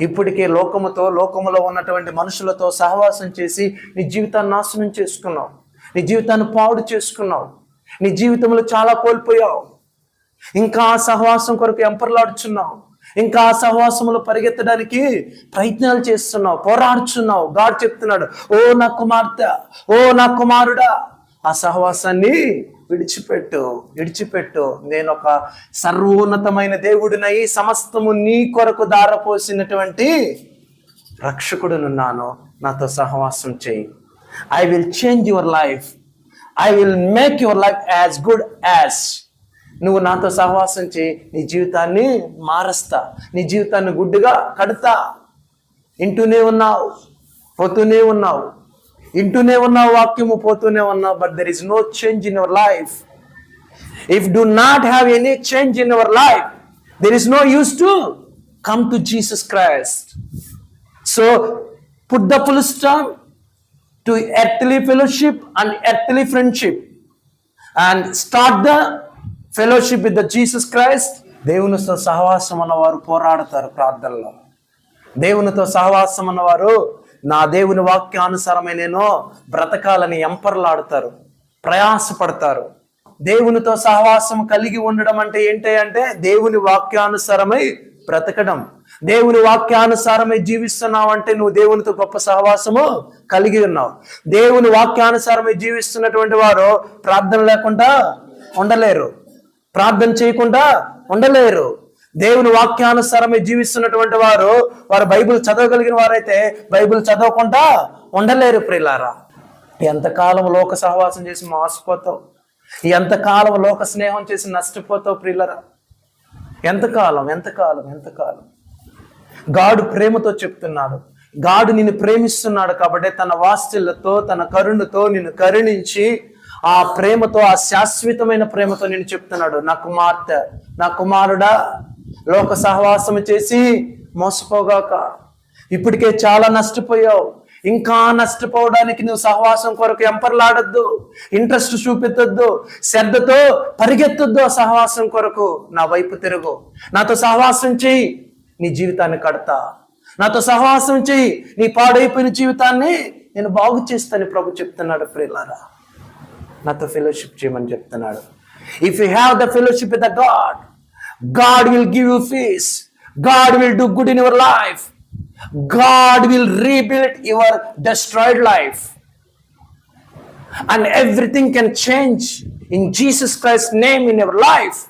ఇప్పటికే లోకముతో లోకములో ఉన్నటువంటి మనుషులతో సహవాసం చేసి నీ జీవితాన్ని నాశనం చేసుకున్నావు. నీ జీవితాన్ని పాడు చేసుకున్నావు. నీ జీవితంలో చాలా కోల్పోయావు. ఇంకా ఆ సహవాసం కొరకు ఎంపర్లాడుచున్నావు. ఇంకా ఆ సహవాసములు పరిగెత్తడానికి ప్రయత్నాలు చేస్తున్నావు పోరాడుచున్నావు. గాడ్ చెప్తున్నాడు ఓ నా కుమార్తె ఓ నా కుమారుడా ఆ సహవాసాన్ని విడిచిపెట్టు విడిచిపెట్టు. నేను ఒక సర్వోన్నతమైన దేవుడినై సమస్తము నీ కొరకు దారపోసినటువంటి రక్షకుడునున్నాను. నాతో సహవాసం చేయి. I will change your life I will make your life as good as నువ్వు నాతో సహవాసం చేయి. నీ జీవితాన్ని మారుస్తా. నీ జీవితాన్ని గుడ్డుగా కడతా. ఇంటూనే ఉన్నావు పోతూనే ఉన్నావు. ఇంటూనే ఉన్నావు వాక్యము పోతూనే ఉన్నావు but there is no change in your life if do not have any change in your life there is no use to come to Jesus Christ so put the full stop to earthly fellowship and earthly friendship and start the fellowship with the Jesus Christ దేవునితో సహవాసం అన్నవారు పోరాడతారు ప్రార్థనలో దేవునితో సహవాసం అన్నవారు నా దేవుని వాక్యానుసారమైనేనో బ్రతకాలని ఎంపర్లాడుతారు ప్రయాసపడతారు. దేవునితో సహవాసం కలిగి ఉండడం అంటే ఏంటి అంటే దేవుని వాక్యానుసారమై బ్రతకడం. దేవుని వాక్యానుసారమై జీవిస్తున్నావు అంటే నువ్వు దేవునితో గొప్ప సహవాసము కలిగి ఉన్నావు. దేవుని వాక్యానుసారమై జీవిస్తున్నటువంటి వారు ప్రార్థన లేకుండా ఉండలేరు. ప్రార్థన చేయకుండా ఉండలేరు. దేవుని వాక్యానుసారమే జీవిస్తున్నటువంటి వారు వారు బైబిల్ చదవగలిగిన వారైతే బైబిల్ చదవకుండా ఉండలేరు ప్రిలారా ఎంతకాలం లోక సహవాసం చేసి మోసపోతావు? ఎంతకాలం లోక స్నేహం చేసి నష్టపోతావు ప్రియులరా? ఎంతకాలం ఎంతకాలం ఎంతకాలం? గాడు ప్రేమతో చెప్తున్నాడు. గాడు నిన్ను ప్రేమిస్తున్నాడు కాబట్టి తన వాస్తులతో తన కరుణతో నిన్ను కరుణించి ఆ ప్రేమతో ఆ శాశ్వతమైన ప్రేమతో నేను చెప్తున్నాడు. నా కుమార్తె నా కుమారుడా లోక సహవాసం చేసి మోసపోగాక. ఇప్పటికే చాలా నష్టపోయావు. ఇంకా నష్టపోవడానికి నువ్వు సహవాసం కొరకు ఎంపర్లాడొద్దు. ఇంట్రెస్ట్ చూపెత్తొద్దు శ్రద్ధతో పరిగెత్తొద్దు ఆ సహవాసం కొరకు. నా వైపు తిరుగు. నాతో సహవాసం చెయ్యి నీ జీవితాన్ని కడతా. నాతో సహవాసం చేయి. నీ పాడైపోయిన జీవితాన్ని నేను బాగు చేస్తాను ప్రభు చెప్తున్నాడు ప్రియులారా. నాతో ఫెలోషిప్ చేయమని చెప్తున్నాడు. If you have the fellowship with the God God will give you peace. God will do good in your life. God will rebuild your destroyed life. And everything can change in Jesus Christ's name in your life.